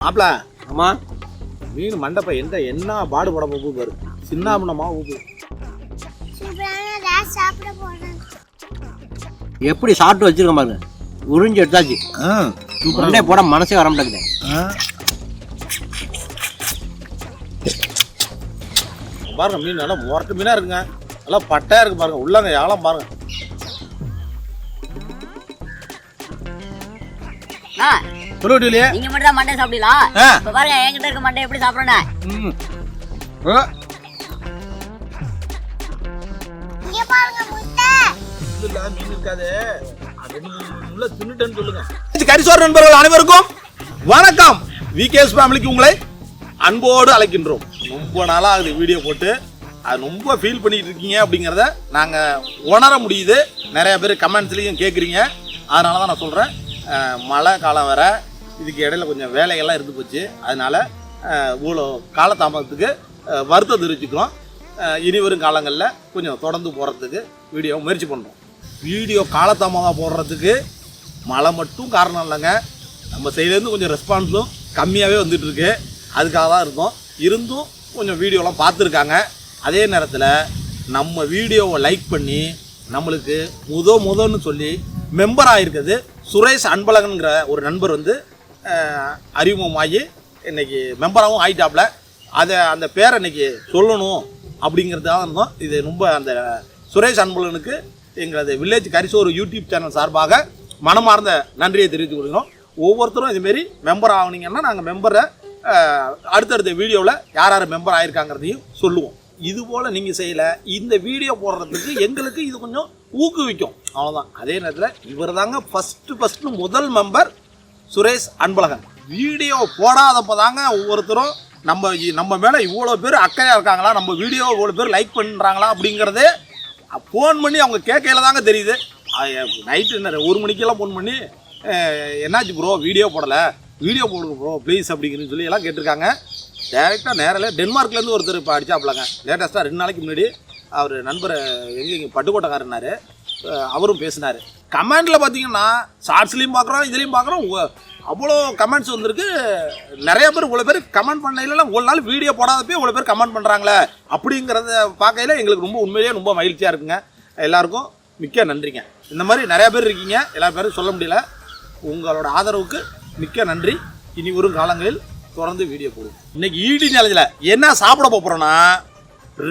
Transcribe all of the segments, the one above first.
மாப்பிள ஆமா மீன் மண்டப்ப எந்த என்ன பாடுபட போகுது பாரு. சின்னாமணமா ஊப்பு எப்படி சாப்பிட்டு வச்சிருக்க பாருங்க. உறிஞ்சு எடுத்தாச்சு. உடனே போட மனசே வர மாட்டேங்குது. பாருங்க மீன் நல்லா முரட்டு மீனா இருக்குங்க. நல்லா பட்டையா இருக்கு பாருங்க. உள்ளங்க யாழம் பாருங்க. ஆ, சொல்லிவிட்டு நீங்க மட்டும் தான் மண்டை சாப்பிடலாம். இப்ப பாருங்க என்கிட்ட இருக்க மண்டை எப்படி சாப்பிடுறேன் இங்க பாருங்க முட்டை. மீன் இருக்காது. உள்ள தின்னுட்டேன்னு சொல்லுங்க. கரிசோர் நண்பர்கள் அனைவருக்கும் வணக்கம். விகேஎஸ் ஃபேமிலிக்கு உங்களை அன்போடு அழைக்கின்றோம். ரொம்ப நாளாக வீடியோ போட்டு அது ரொம்ப ஃபீல் பண்ணிட்டு இருக்கீங்க அப்படிங்கிறத நாங்கள் உணர முடியுது. நிறைய பேர் கமெண்ட்ஸ்லேயும் கேட்குறீங்க அதனால தான் நான் சொல்கிறேன் மழை காலம் வேற. இதுக்கு இடையில கொஞ்சம் வேலைகள்லாம் இருந்து போச்சு. அதனால் இவ்வளோ காலதாமதத்துக்கு வருத்தம் தெரிவிச்சுக்கிறோம். இனி வரும் காலங்களில் கொஞ்சம் தொடர்ந்து போகிறதுக்கு வீடியோ முயற்சி பண்ணுறோம் வீடியோ காலதாமதம் போடுறதுக்கு மழை மட்டும் காரணம் இல்லைங்க. நம்ம சைட்லேருந்து கொஞ்சம் ரெஸ்பான்ஸும் கம்மியாகவே வந்துட்டுருக்கு அதுக்காக தான் இருந்தோம். இருந்தும் கொஞ்சம் வீடியோலாம் பார்த்துருக்காங்க. அதே நேரத்தில் நம்ம வீடியோவை லைக் பண்ணி நம்மளுக்கு முத முதன்னு சொல்லி மெம்பர் ஆகிருக்கிறது சுரேஷ் அன்பழகன்கிற ஒரு நண்பர் வந்து அறிமுகமாகி இன்றைக்கி மெம்பராகவும் ஆகிட்டாப்புல அதை அந்த பேரை இன்னைக்கு சொல்லணும் அப்படிங்கிறதுக்காக இருந்தோம் இது ரொம்ப அந்த சுரேஷ் அன்புலனுக்கு எங்களது வில்லேஜ் கரிசோர் யூடியூப் சேனல் சார்பாக மனமார்ந்த நன்றியை தெரிவித்துக் கொள்கிறோம். ஒவ்வொருத்தரும் இதுமாரி மெம்பர் ஆகினீங்கன்னா நாங்கள் மெம்பரை அடுத்தடுத்த வீடியோவில் யார் யார் மெம்பர் ஆகிருக்காங்கிறதையும் சொல்லுவோம். இது போல் நீங்கள் செய்யலை இந்த வீடியோ போடுறதுக்கு எங்களுக்கு இது கொஞ்சம் ஊக்குவிக்கும். அவ்வளோதான் அதே நேரத்தில் இவர் தாங்க ஃபஸ்ட்டு ஃபஸ்ட்டு முதல் மெம்பர் சுரேஷ் அன்பழகன். வீடியோ போடாதப்போ தாங்க ஒவ்வொருத்தரும் நம்ம நம்ம மேலே இவ்வளோ பேர் அக்கறையாக இருக்காங்களா? நம்ம வீடியோ இவ்வளோ பேர் லைக் பண்ணுறாங்களா அப்படிங்கிறது ஃபோன் பண்ணி அவங்க கேட்கையில் தாங்க தெரியுது. நைட்டு என்ன ஒரு மணிக்கெல்லாம் ஃபோன் பண்ணி என்னாச்சு ப்ரோ வீடியோ போடலை. வீடியோ போடுங்க ப்ரோ ப்ளீஸ் அப்படிங்கன்னு சொல்லி எல்லாம் கேட்டிருக்காங்க. டேரெக்டாக நேரில் டென்மார்க்லேருந்து ஒருத்தர் இப்போ அடிச்சாப்லங்க லேட்டஸ்ட்டாக ரெண்டு நாளைக்கு முன்னாடி அவர் நண்பர் எங்கே இங்கே பட்டுக்கோட்டைக்காரனார் அவரும் பேசினார். கமெண்டில் பார்த்தீங்கன்னா ஷார்ட்ஸ்லேயும் பார்க்குறோம் இதுலேயும் பார்க்குறோம் அவ்வளோ கமெண்ட்ஸ் வந்திருக்கு. நிறைய பேர் இவ்வளோ பேர் கமெண்ட் பண்ணையிலலாம் ஒரு நாள் வீடியோ போடாதப்பே இவ்வளோ பேர் கமெண்ட் பண்ணுறாங்களே அப்படிங்கிறத பார்க்கையில எங்களுக்கு ரொம்ப உண்மையிலேயே ரொம்ப மகிழ்ச்சியாக இருக்குங்க. எல்லாருக்கும் மிக்க நன்றிங்க. இந்த மாதிரி நிறைய பேர் இருக்கீங்க. எல்லா பேரும் சொல்ல முடியல. உங்களோட ஆதரவுக்கு மிக்க நன்றி. இனி வரும் காலங்களில் தொடர்ந்து வீடியோ போடுவோம். இன்னைக்கு ஈடி நிலையில் என்ன சாப்பிட போகிறோன்னா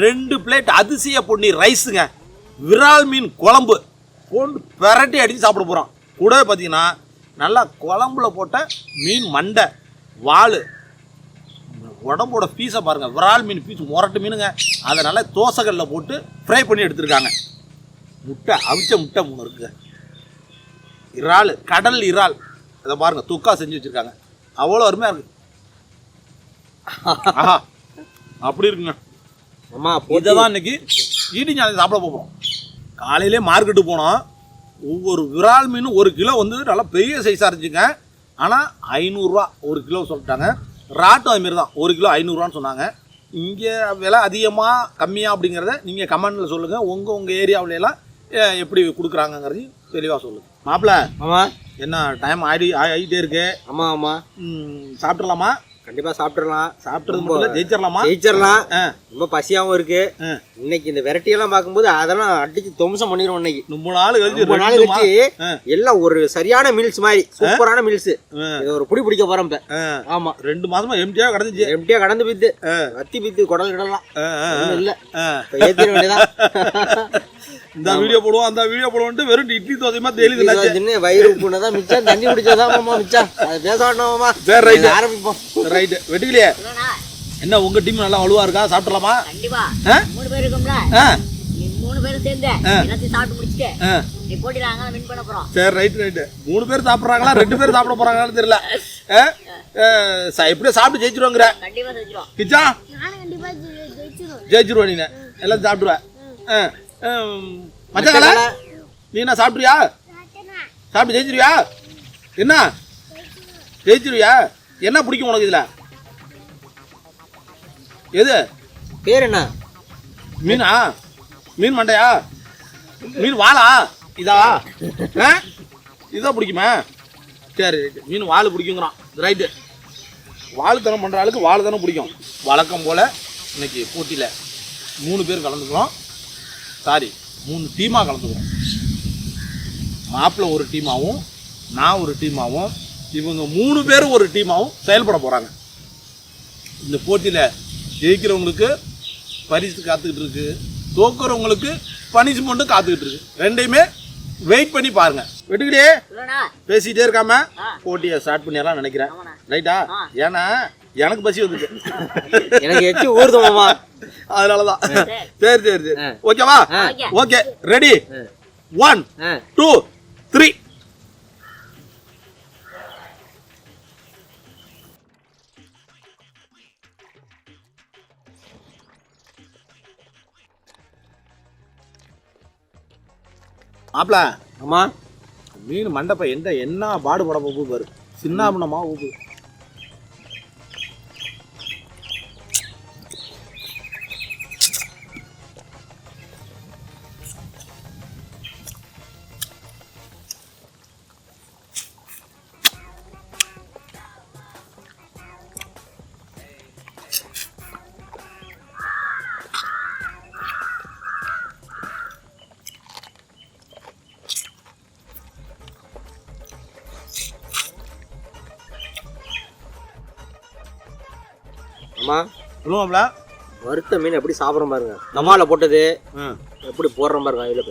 ரெண்டு பிளேட் அதிசய பொன்னி ரைஸுங்க விரால் மீன் குழம்பு. போட்டு பெரட்டி அடித்து சாப்பிட போகிறோம் கூடவே பார்த்தீங்கன்னா நல்லா குழம்புல போட்ட மீன் மண்டை வால். உடம்போட பீஸை பாருங்கள் விரால் மீன் பீஸ் முரட்டு மீனுங்க. அதை நல்லா தோசைகளில் போட்டு ஃப்ரை பண்ணி எடுத்திருக்காங்க. முட்டை அவிச்ச முட்டை மூணு இருக்குங்க இறால் கடல் இறால். அதை பாருங்க துக்கா செஞ்சு வச்சிருக்காங்க. அவ்வளோ அருமையாக இருக்கு. அப்படி இருக்குங்க. ஆமா இதை தான் இன்னைக்கு ஈட்டி சாப்பிட போகிறோம் காலையிலே மார்க்கெட்டு போனோம். ஒவ்வொரு விரால் மீனும் ஒரு கிலோ வந்து நல்லா பெரிய சைஸாக இருந்துச்சுங்க. ஆனால் ஐநூறுரூவா ஒரு கிலோ சொல்லிட்டாங்க. ராட்டும் அதுமாரி தான் ஒரு கிலோ ஐநூறுரூவான்னு சொன்னாங்க. இங்கே விலை அதிகமாக கம்மியாக அப்படிங்கிறத நீங்கள் கமெண்டில் சொல்லுங்கள் உங்கள் உங்கள் ஏரியாவிலலாம் எப்படி கொடுக்குறாங்கங்கிறதையும் தெளிவாக சொல்லுங்கள் மாப்பிள்ள ஆமா. என்ன டைம் ஆடி ஆகிட்டே இருக்கு. ஆமா ஆமா. ம், சாப்பிட்றலாமா கண்டிப்பா சாப்பிட்டுறலாம் சாப்பிட்றது மட்டும் ஜெயிச்சிடலாமா? ஜெயிச்சிடலாம். ரொம்ப பசியாவும் இருக்கு. இன்னைக்கு இந்த விரட்டி எல்லாம் பார்க்கும்போது அதெல்லாம் அடிச்சு துவம்சம் பண்ணிடுவோம் இன்னைக்கு. ரொம்ப நாள் கழிச்சு ரொம்ப நாள். எல்லாம் ஒரு சரியான மீல்ஸ் மாதிரி சூப்பரான மீல்ஸ். இது ஒரு புடி பிடிக்க போறோம் இப்ப. ஆமா. ரெண்டு மாசமா எம்டியா கிடந்துச்சு. எப்படியா கடந்து பித்து கத்தி பித்து குடல் கிடலாம். இல்ல. ஏத்திட வேண்டியதான் இந்த வீடியோ போடுவோம் அந்த வீடியோ போடுவோம்ட்டு வெறும் இட்லி தோசைமா தின்னாச்சு தின்னு வயிறு உப்புனதான் மிச்சம் தண்ணி குடிச்சதான் மாமா மிச்சம். அது பேச வேண்டாம் மாமா. சரி, right. இது ஆரம்பிப்போம். ரைட்டு வெட்டுக்கலையே? என்ன உங்க டீம் நல்லா வலுவா இருக்கா? சாப்பிடலாமா? கண்டிப்பா. ஆ? மூணு பேர் இருக்கோம்ல. மூணு பேரும் சேர்ந்து எல்லாத்தையும் சாப்பிட்டு முடிச்சுட்டு ஆ. நீ போட்டியில அங்கே வின் பண்ண போறோம். சரி ரைட் ரைட்டு மூணு பேர் சாப்பிட்றாங்களா ரெண்டு பேர் சாப்பிட போறாங்களான்னு தெரியல. ஆ? ஆ, ச- எப்படியோ சாப்பிட்டு ஜெயிச்சிருவாங்கிற. கண்டிப்பா செஞ்சிடும் கிச்சா? நானும் கண்டிப்பா ஜெ- ஜெயிச்சிருவேன். ஜெயிச்சிருவா நீ எல்லாம் சாப்பிடுவேன் ஆ. ஆம். மச்சான் கலை, நீ என்ன சாப்பிட்றியா? சாப்பிட்டு ஜெயிச்சிருவியா? என்ன? ஜெயிச்சிருவியா? என்ன பிடிக்கும் உனக்கு இதுல? எது? பேர் என்ன? மீனா? மீன் மண்டையா? மீன் வாளா இதா? ஆ? இதா பிடிக்குமா? சரி மீன் வால் பிடிக்குங்கிறான். ரைட்டு வாழ்த்தனம் பண்ணுற ஆளுக்கு வாழ்த்தனம் பிடிக்கும். வழக்கம் போல் இன்னைக்கு போட்டியில் மூணு பேர் கலந்துக்கிறோம். சாரி மூணு டீமாக கலந்துக்கிறோம். மாப்பிள்ளை ஒரு டீமாகவும் நான் ஒரு டீமாகவும் இவங்க மூணு பேரும் ஒரு டீமாகவும் செயல்பட போகிறாங்க இந்த போட்டியில் ஜெயிக்கிறவங்களுக்கு பரிசு காத்துக்கிட்டு இருக்கு. தோக்குறவங்களுக்கு பனிஷ்மெண்ட்டும் காத்துக்கிட்டு இருக்கு. ரெண்டையுமே வெயிட் பண்ணி பாருங்க. வெட்டுக்கிட்டே. பேசிட்டே இருக்காம. போட்டியை ஸ்டார்ட் பண்ணிடலாம் நினைக்கிறேன். ரைட்டா. ஏன்னா எனக்கு பசி வந்துச்சு எனக்கு எச்சு ஊறுது மாமா அதனாலதான். சரி சரி சரி. ஓகேவா. Okay. Ready. One two three மாப்பிள அம்மா மீன் மண்டப்ப எந்த என்ன பாடு பட போகுது பாரு. சின்னாபனமா ஊது. அம்மா சொல்லுவாப்ல வறுத்த மீன் எப்படி சாப்பிட்றோம் பாருங்க. தவால போட்டது. எப்படி போடுறோம் பாருங்க அதில்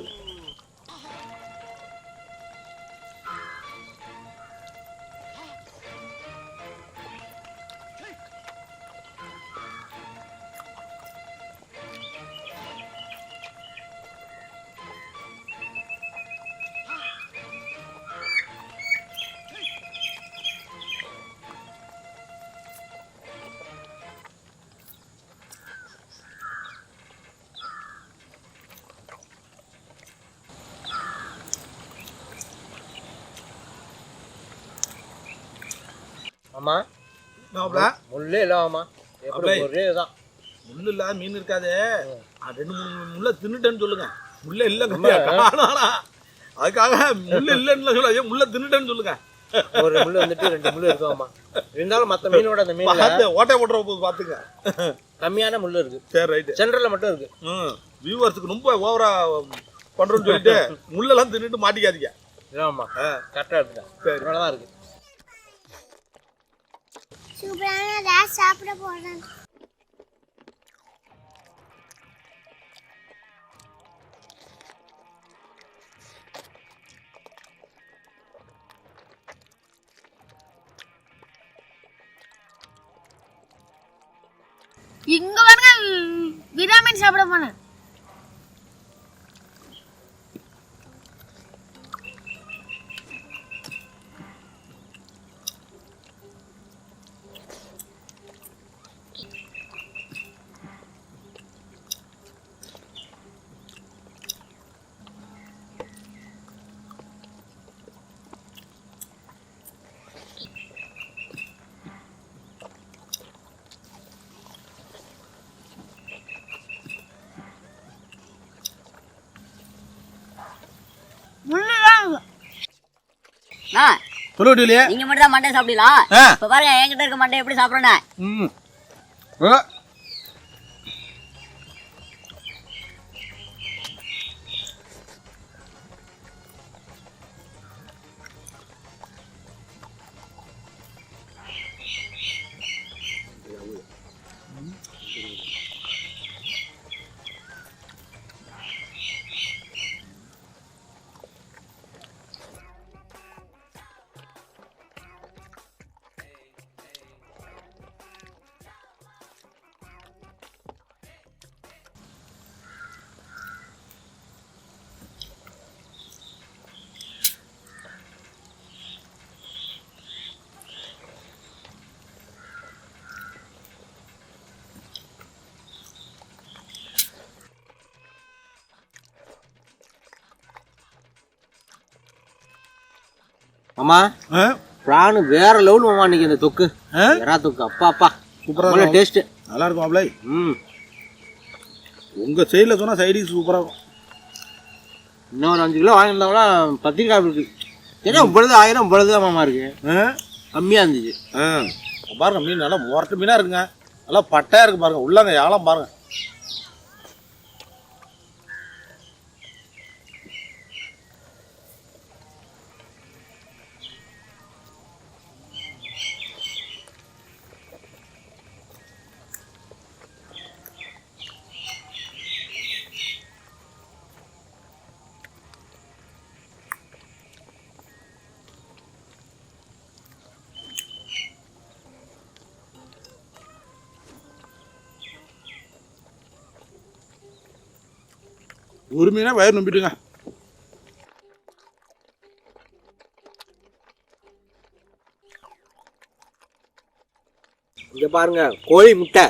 மாப்பிள முள்ளே எப்படி அப்படியே. ஒரே தான் முள்ளு இல்லாத மீன் இருக்காது. ரெண்டு மூணு முள்ள தின்னுட்டேன்னு சொல்லுங்க. முள்ள இல்லைங்க அதுக்காக முள்ள இல்லைன்னு சொல்ல ஐயோ, முள்ள தின்னுட்டேன்னு சொல்லுங்க. ஒரு முள்ளு வந்துட்டு ரெண்டு முள்ளு இருக்கும் அம்மா இருந்தாலும் மற்ற மீனோட அந்த பார்த்து ஓட்டை போட்டுற போது பார்த்துங்க. கம்மியான முள்ளு இருக்கு. சரி ரைட்டு. சென்டர்ல மட்டும் இருக்கு. ம். வியூவர்ஸுக்கு ரொம்ப ஓவரா பண்றோம்னு சொல்லிட்டு முள்ளெல்லாம் தின்னுட்டு மாட்டிக்காதீங்க. இதாம்மா ஆ, கரெக்டாக இருக்குதான் சரி. இவ்வளோ தான் இருக்கு. சூப்பரான ரேஸ் சாப்பிட போறேன். இங்க பாருங்க விடாமின் சாப்பிட போனேன் சொல்லுவிட்டிலே நீங்க மட்டும் தான் மண்டை சாப்பிடலாம். இப்ப பாருங்க என்கிட்ட இருக்க மண்டை எப்படி சாப்பிட்றேன்னு ம் அம்மா ஆ? பிரானு வேற லெவல் மாமா இன்னைக்கு இந்த தொக்கு? எறா தொக்கு. அப்பா அப்பா. சூப்பரா சூப்பராக இருக்கும். டேஸ்ட் நல்லா இருக்கும் மாப்பிளை. ம். உங்க சைடில் சொன்னா சைடிஸ் சூப்பரா இருக்கும். இன்னொரு அஞ்சு கிலோ வாங்கியிருந்தோம்னா பத்திரிக்காய் இருக்கு. ஏன்னா இவ்வளவு ஆயிரம் இவ்வளவு தான் மாமா இருக்கு. ஆ? கம்மியா இருந்துச்சு. ஆ. பாருங்க மீன் நல்லா முரட்டு மீனா இருக்குங்க. நல்லா பட்டையா இருக்கு பாருங்க. உள்ளங்க யாழம் பாருங்க. ஒரு மீனே வயிறு நம்பிட்டுங்க. இங்க பாருங்க கோழி முட்டை.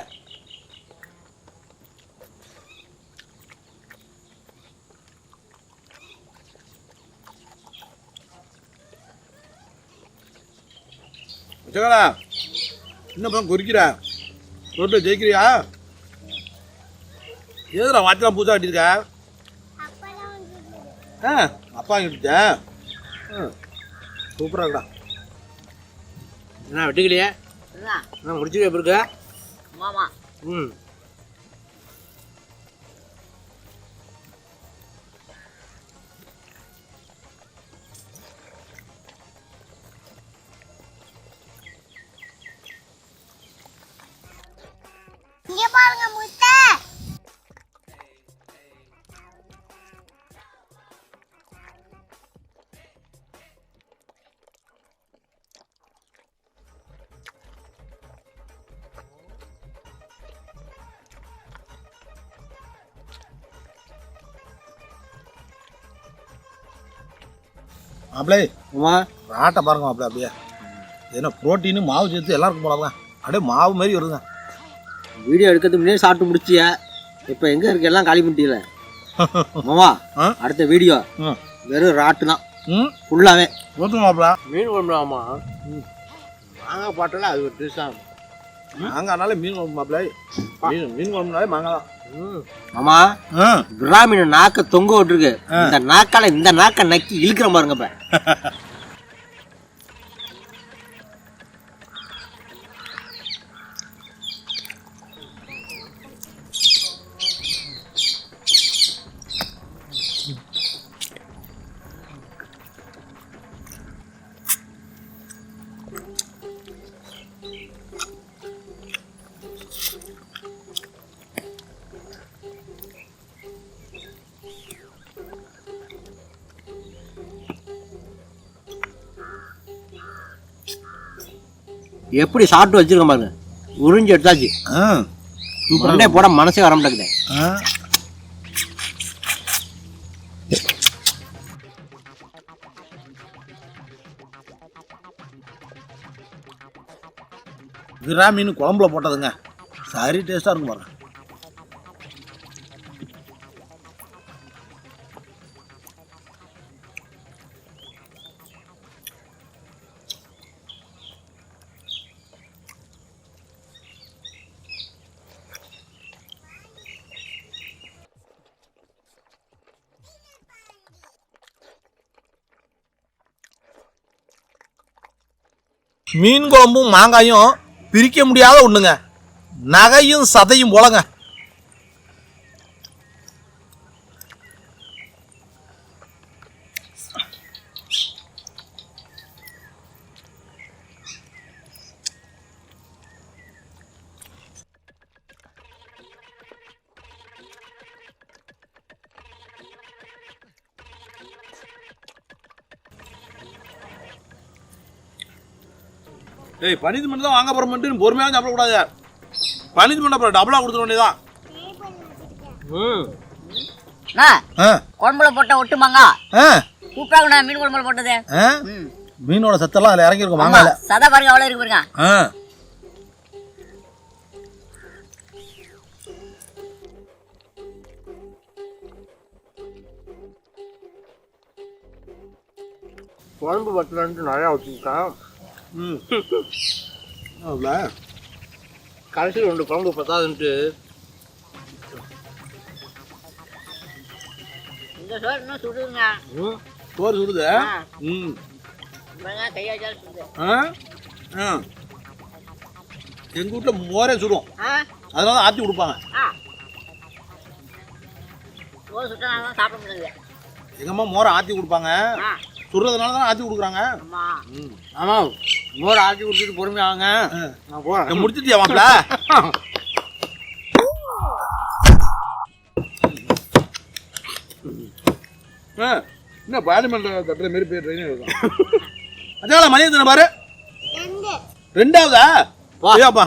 வச்சுக்கடா. என்ன பண்ண குறிக்கிற ரோட்டில் ஜெயிக்கிறியா? எதுடா வாட்டெலாம் பூசா கட்டியிருக்க? ஆ அப்பா கிட்டேன் ம் சூப்பராக இருக்கா என்ன வெட்டுக்கலையே. என்ன முடிச்சுக்க எப்படி இருக்க? மாமா ம். இங்க பாருங்க முட்டை. மாப்பிளே அம்மா ராட்டை பாருங்க மாப்பிள அப்படியே. ஏன்னா புரோட்டீனு மாவு சேர்த்து எல்லாருக்கும் போலாங்க அப்படியே மாவு மாதிரி வருதுங்க. வீடியோ எடுக்கிறதுக்கு முன்னாடியே சாப்பிட்டு முடிச்சிய இப்போ எங்க இருக்கு? எல்லாம் காலி பண்ணிட்டீல மாமா ஆ? அடுத்த வீடியோ. வெறும் ராட்டு தான். ம்? ஃபுல்லாவே. ஓத்துங்க மாப்பிள. மீன் குழம்புலாமா மாங்காய் பாட்டில் அது ஒரு டிஷ் தான். மாங்காய்னாலே மீன் குழம்பு மாப்பிள. மீன் மீன் குழம்புனாலே மாங்காய் தான். மாமா பிராமின நாக்க தொங்க விட்டுருக்கு. இந்த நாக்கால இந்த நாக்க நக்கி இழுக்கிற பாருங்க இப்ப எப்படி சாப்பிட்டு வச்சிருக்க பாருங்க. உறிஞ்சி எடுத்தாச்சு. மண்டே போட மனசே வர மாட்டேங்குது. விரா மீன் குழம்புல போட்டதுங்க. சரி டேஸ்ட்டாக இருக்கும் பாருங்க. மீன் குழம்பும் மாங்காயும் பிரிக்க முடியாத ஒண்ணுங்க. நகையும் சதையும் போலங்க ஏய் பனிஷ்மெண்ட் தான் வாங்க போற மட்டும். பொறுமையாக சாப்பிடக்கூடாது பனிஷ்மெண்ட் அப்புறம் டபுளாக கொடுத்துட வேண்டியதான் ம். குழம்புல போட்ட ஒட்டு மாங்காய் ஆ. சூப்பரா இருக்குண்ணா மீன் குழம்புல போட்டது. மீனோட சத்தெல்லாம் அதில் இறங்கியிருக்கும் மாங்காயில். சதை பாருங்க அவ்வளோ இருக்கு பாருங்க. ஆ. குழம்பு பத்தலன்ட்டு நிறையா வச்சுருக்கேன் கடைசி ரெண்டு குழம்பு பத்தாதுன்ட்டு. இந்த சோறு சுடுது. ம். எங்கள் வீட்டில் மோரே சுடுவோம் ஆ. அதனால தான் ஆற்றி கொடுப்பாங்க. எங்கள் அம்மா மோரை ஆற்றி கொடுப்பாங்க. சுடுறதுனால தான் ஆற்றி கொடுக்குறாங்க. அம்மா ஆமாம் மோர் ஆட்டி கொடுத்துட்டு பொறுமையாங்க. நான் போகிறேன் முடிச்சிட்டியா மாப்பிள? என்ன பார்லிமெண்ட் தட்டுற மாரி போய் ட்ரெயின் இருக்கும் அதான் மணி எத்தனை பாரு. ரெண்டு. ரெண்டாவதா? வா. ஐயாப்பா.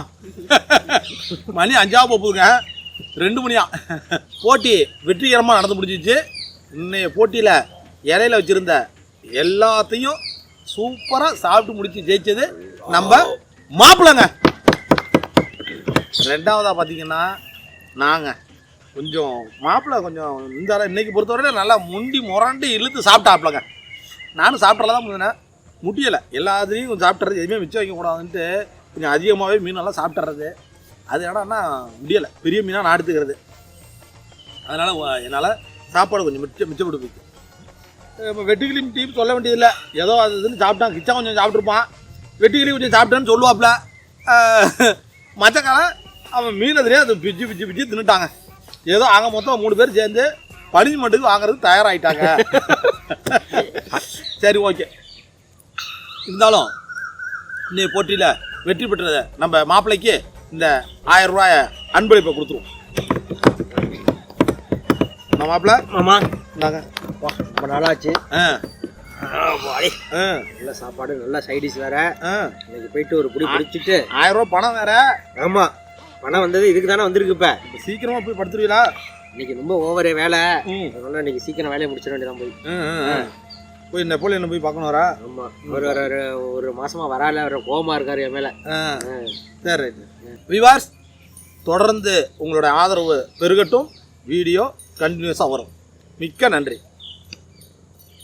மணி அஞ்சாவது போகுதுங்க. ரெண்டு மணியா. போட்டி வெற்றிகரமாக நடந்து முடிஞ்சிச்சு. இன்னைய போட்டியில் இலையில வச்சிருந்த எல்லாத்தையும் சூப்பராக சாப்பிட்டு முடிச்சு ஜெயிச்சது நம்ம மாப்பிள்ளைங்க. ரெண்டாவதா பார்த்தீங்கன்னா நாங்கள் கொஞ்சம் மாப்பிள்ளை கொஞ்சம் இந்த அளவு இன்னைக்கு பொறுத்தவரையில நல்லா முண்டி முரண்டு இழுத்து சாப்பிட்டாப்லங்க நானும் சாப்பிட்றல தான் முடியினேன் முடியலை. எல்லாத்துலேயும் கொஞ்சம் சாப்பிட்றது எதுவுமே மிச்சம் வைக்கக்கூடாதுன்ட்டு கொஞ்சம் அதிகமாகவே மீனெல்லாம் சாப்பிட்றது. அது என்னன்னா முடியலை. பெரிய மீனாக நான் எடுத்துக்கிறது. அதனால் என்னால் சாப்பாடு கொஞ்சம் மிச்சம் மிச்சப்பட்டு போயிடுச்சு இப்போ வெட்டுக்கிளி டீம் சொல்ல வேண்டியதில்லை. ஏதோ அது இதுன்னு சாப்பிட்டான். கிச்சா கொஞ்சம் சாப்பிட்ருப்பான் வெட்டுக்கிளி கொஞ்சம் சாப்பிட்டேன்னு சொல்லுவாப்புல. மச்சக்காலம் அவன் மீன் அது பிச்சு பிச்சு பிச்சு தின்னுட்டாங்க. ஏதோ அங்கே மொத்தம் மூணு பேர் சேர்ந்து பனிஷ்மெண்ட்டுக்கு வாங்குறதுக்கு தயாராகிட்டாங்க சரி ஓகே. இருந்தாலும் இன்னைக்கு போட்டியில் வெற்றி பெற்றதை நம்ம மாப்பிள்ளைக்கு இந்த ஆயிரம் ரூபாய அன்பளிப்பை கொடுத்துருவோம். நம்ம மாப்பிள்ளை மாமா இந்தாங்க. வா ரொம்ப நாளாச்சு. ஆ. நல்ல சாப்பாடு நல்ல சைடிஷ் வேற. ஆ. இன்னைக்கு போயிட்டு ஒரு புடி பிடிச்சிட்டு ஆயிரம் ரூபா பணம் வேற. ஆமா. பணம் வந்தது இதுக்கு தானே வந்திருக்கு இப்ப. சீக்கிரமா போய் படுத்துருவீங்களா இன்னைக்கு ரொம்ப ஓவரே வேலை. அதனால இன்னைக்கு சீக்கிரம் வேலையை முடிச்சிட வேண்டியதான் போய். ம், ம், ம். போய் நெப்போலியன் போய் பார்க்கணும் வரா? ஆமா. ஒரு ஒரு ஒரு- ஒரு மாசமா வரால ஒரு கோவமா இருக்காரு என் மேல. ஆ. சரி விவார்ஸ் தொடர்ந்து உங்களுடைய ஆதரவு பெருகட்டும். வீடியோ கண்டினியூஸாக வரும். மிக்க நன்றி.